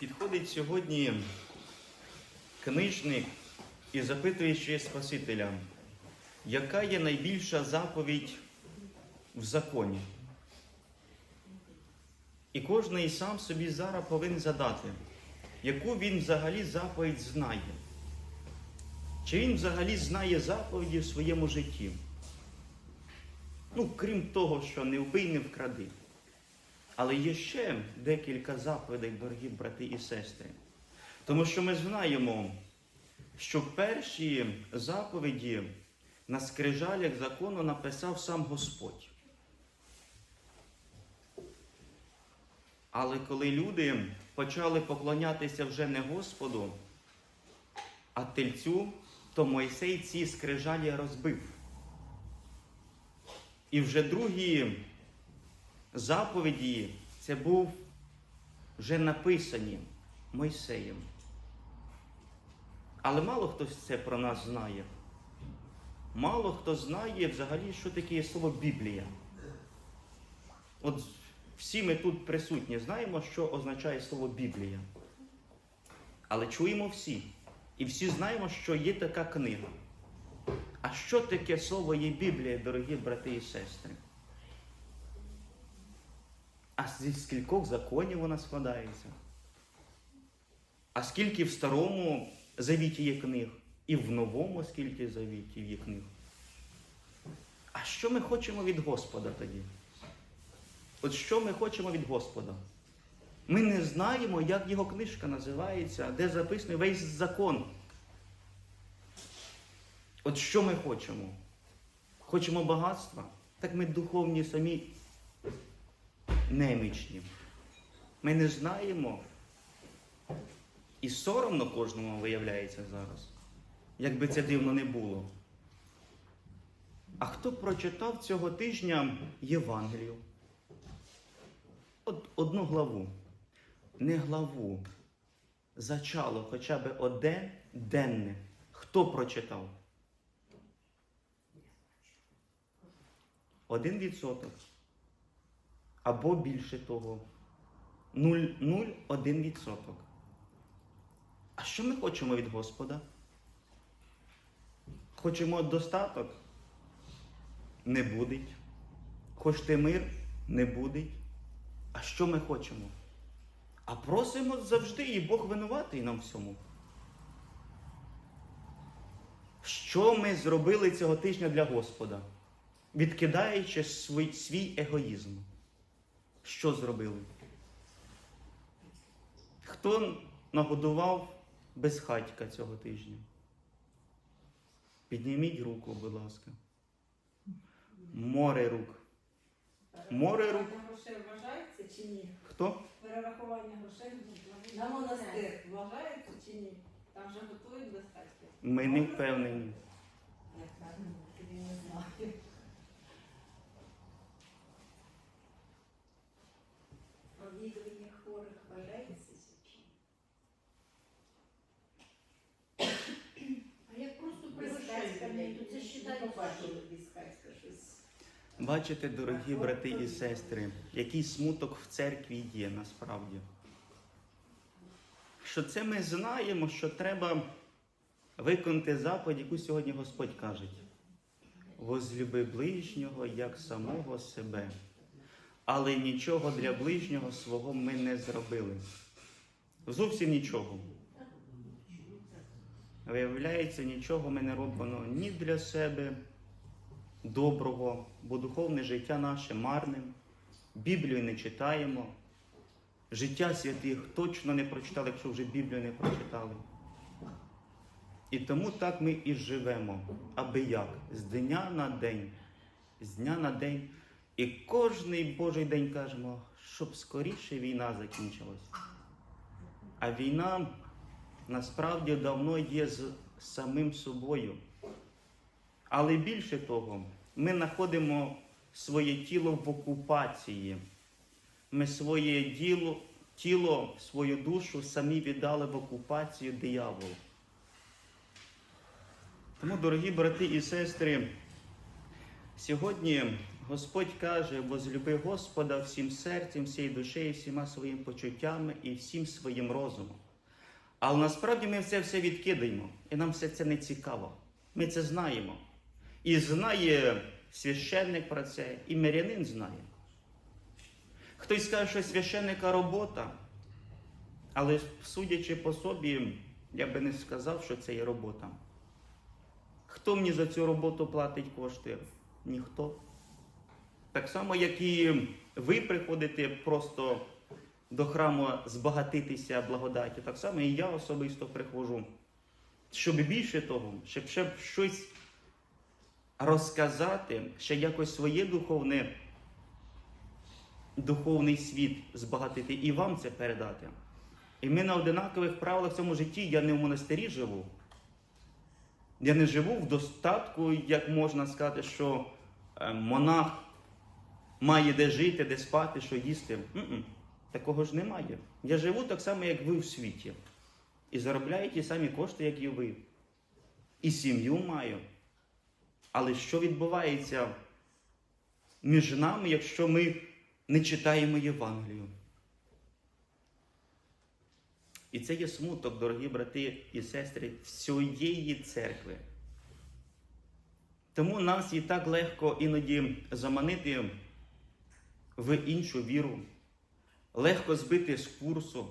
Підходить сьогодні книжник і запитує ще Спасителя, яка є найбільша заповідь в законі? І кожен сам собі зараз повинен задати, яку він взагалі заповідь знає. Чи він взагалі знає заповіді в своєму житті? Ну, крім того, що не вбий, не вкради. Але є ще декілька заповідей, дорогі брати і сестри. Тому що ми знаємо, що перші заповіді на скрижалях закону написав сам Господь. Але коли люди почали поклонятися вже не Господу, а тельцю, то Мойсей ці скрижалі розбив. І вже другі заповіді це був вже написані Мойсеєм. Але мало хто це про нас знає. Мало хто знає взагалі, що таке слово Біблія. От всі ми тут присутні знаємо, що означає слово Біблія. Але чуємо всі. І всі знаємо, що є така книга. А що таке слово є Біблія, дорогі брати і сестри? А зі скількох законів вона складається? А скільки в старому завіті є книг? І в новому скільки завітів є книг? А що ми хочемо від Господа тоді? От що ми хочемо від Господа? Ми не знаємо, як його книжка називається, де записаний весь закон. От що ми хочемо? Хочемо багатства? Так ми духовні самі немічні. Ми не знаємо. І соромно кожному виявляється зараз, якби це дивно не було. А хто прочитав цього тижня Євангелію? От одну главу. Не главу. Зачало хоча б одне денне. Хто прочитав? Один відсоток. Або більше того. 0,01 відсоток. А що ми хочемо від Господа? Хочемо достаток? Не будить. Хочете мир? Не будить. А що ми хочемо? А просимо завжди, і Бог винуватий нам всьому. Що ми зробили цього тижня для Господа, відкидаючи свій егоїзм? Що зробили? Хто нагодував безхатька цього тижня? Підніміть руку, будь ласка. Море рук. Море рук. Грошей вважається чи ні? Хто? Перерахування грошей на монастир вважається чи ні? Там вже готують безпеки. Ми не впевнені. Я правильно тоді не знаю. Провідування хворих вважається чи ні? А як просто при грошей, то це вважається. побачили безпека щось. Бачите, дорогі брати і сестри, який смуток в церкві є насправді. Що це ми знаємо, що треба виконати заповідь, яку сьогодні Господь каже. Возлюби ближнього як самого себе. Але нічого для ближнього свого ми не зробили. Зовсім нічого. Виявляється, нічого ми не робимо ні для себе доброго, бо духовне життя наше марним, Біблію не читаємо, життя святих точно не прочитали, якщо вже Біблію не прочитали. І тому так ми і живемо, аби як, з дня на день, з дня на день. І кожний Божий день кажемо, щоб скоріше війна закінчилась. А війна насправді давно є з самим собою. Але більше того, ми знаходимо своє тіло в окупації. Ми своє діло, тіло, свою душу самі віддали в окупацію дияволу. Тому, дорогі брати і сестри, сьогодні Господь каже, возлюби Господа всім серцем, всією душею, всіма своїми почуттями і всім своїм розумом. Але насправді ми це все відкидаємо, і нам все це не цікаво. Ми це знаємо. І знає священник про це, і мирянин знає. Хтось скаже, що священника робота, але судячи по собі, я би не сказав, що це є робота. Хто мені за цю роботу платить кошти? Ніхто. Так само, як і ви приходите просто до храму збагатитися благодаттю, так само і я особисто приходжу, щоб більше того, щоб ще щось розказати, ще якось своє духовне, духовний світ збагатити і вам це передати. І ми на одинакових правилах в цьому житті, я не в монастирі живу. Я не живу в достатку, як можна сказати, що е, монах має де жити, де спати, що їсти. М-м, Такого ж немає. Я живу так само, як ви в світі. І заробляю ті самі кошти, як і ви. І сім'ю маю. Але що відбувається між нами, якщо ми не читаємо Євангелію? І це є смуток, дорогі брати і сестри, всієї церкви. Тому нас і так легко іноді заманити в іншу віру, легко збити з курсу,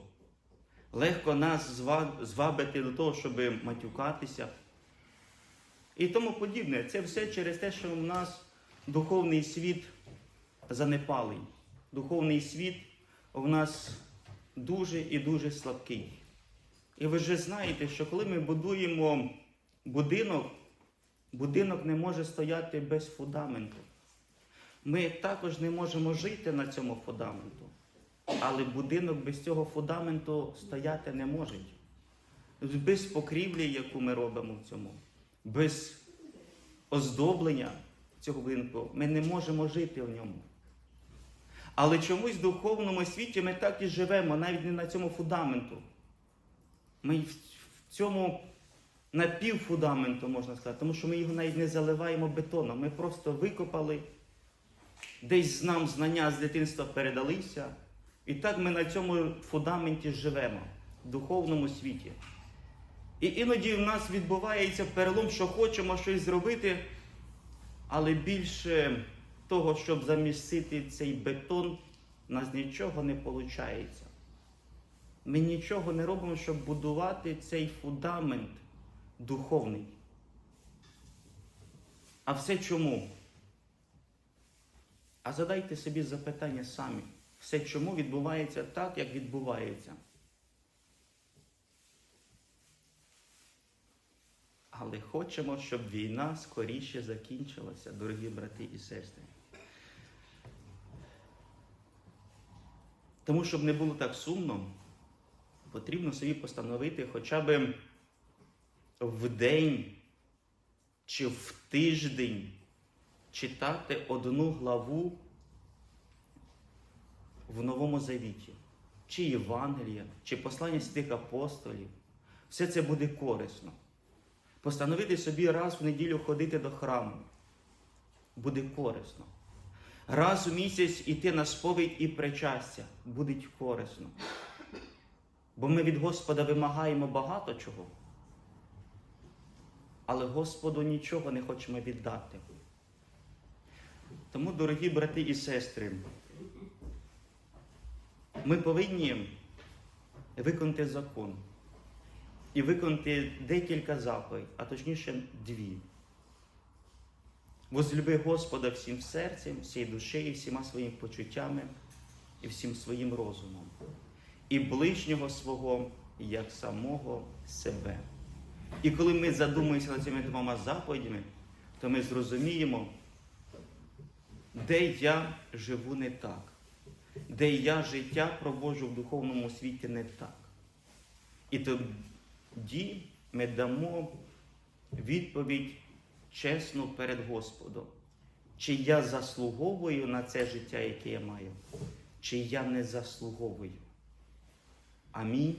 легко нас звабити до того, щоб матюкатися. І тому подібне. Це все через те, що в нас духовний світ занепалий. Духовний світ у нас дуже і дуже слабкий. І ви вже знаєте, що коли ми будуємо будинок, будинок не може стояти без фундаменту. Ми також не можемо жити на цьому фундаменту. Але будинок без цього фундаменту стояти не може. Без покрівлі, яку ми робимо в цьому, без оздоблення цього будинку, ми не можемо жити в ньому. Але чомусь в духовному світі ми так і живемо, навіть не на цьому фундаменту. Ми в цьому напівфундаменту, можна сказати, тому що ми його навіть не заливаємо бетоном. Ми просто викопали, десь нам знання з дитинства передалися. І так ми на цьому фундаменті живемо в духовному світі. І іноді в нас відбувається перелом, що хочемо щось зробити, але більше того, щоб замістити цей бетон, у нас нічого не виходить. Ми нічого не робимо, щоб будувати цей фундамент духовний. А все чому? А задайте собі запитання самі. Все чому відбувається так, як відбувається. Але хочемо, щоб війна скоріше закінчилася, дорогі брати і сестри. Тому, щоб не було так сумно, потрібно собі постановити хоча б в день чи в тиждень читати одну главу в Новому Завіті, чи Євангелія, чи послання святих апостолів. Все це буде корисно. Постановити собі раз в неділю ходити до храму. Буде корисно. Раз у місяць іти на сповідь і причастя буде корисно. Бо ми від Господа вимагаємо багато чого. Але Господу нічого не хочемо віддати. Тому, дорогі брати і сестри, ми повинні виконати закон і виконати декілька заповідей, а точніше дві. Возлюби Господа всім серцем, всією душею, всіма своїми почуттями і всім своїм розумом, і ближнього свого як самого себе. І коли ми задумуємося над цими двома заповідями, то ми зрозуміємо, де я живу не так, де я життя проводжу в духовному світі не так. І тоді ми дамо відповідь чесну перед Господом. Чи я заслуговую на це життя, яке я маю, чи я не заслуговую. Амінь.